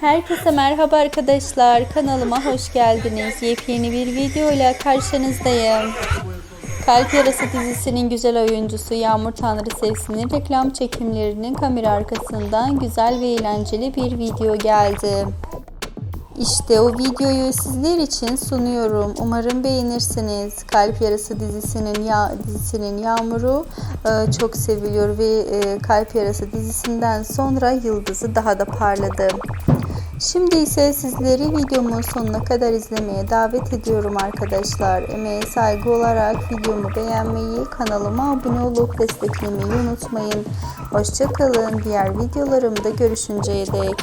Herkese merhaba arkadaşlar. Kanalıma hoş geldiniz. Yepyeni bir video ile karşınızdayım. Kalp Yarası dizisinin güzel oyuncusu Yağmur Tanrı Sevsin'in reklam çekimlerinin kamera arkasından güzel ve eğlenceli bir video geldi. İşte o videoyu sizler için sunuyorum. Umarım beğenirsiniz. Kalp Yarası dizisinin ya dizisinin Yağmur'u e, çok seviliyor ve e, Kalp Yarası dizisinden sonra yıldızı daha da parladı. Şimdi ise sizleri videomun sonuna kadar izlemeye davet ediyorum arkadaşlar. Emeğe saygı olarak videomu beğenmeyi, kanalıma abone olup desteklemeyi unutmayın. Hoşçakalın. Diğer videolarımda görüşünceye dek.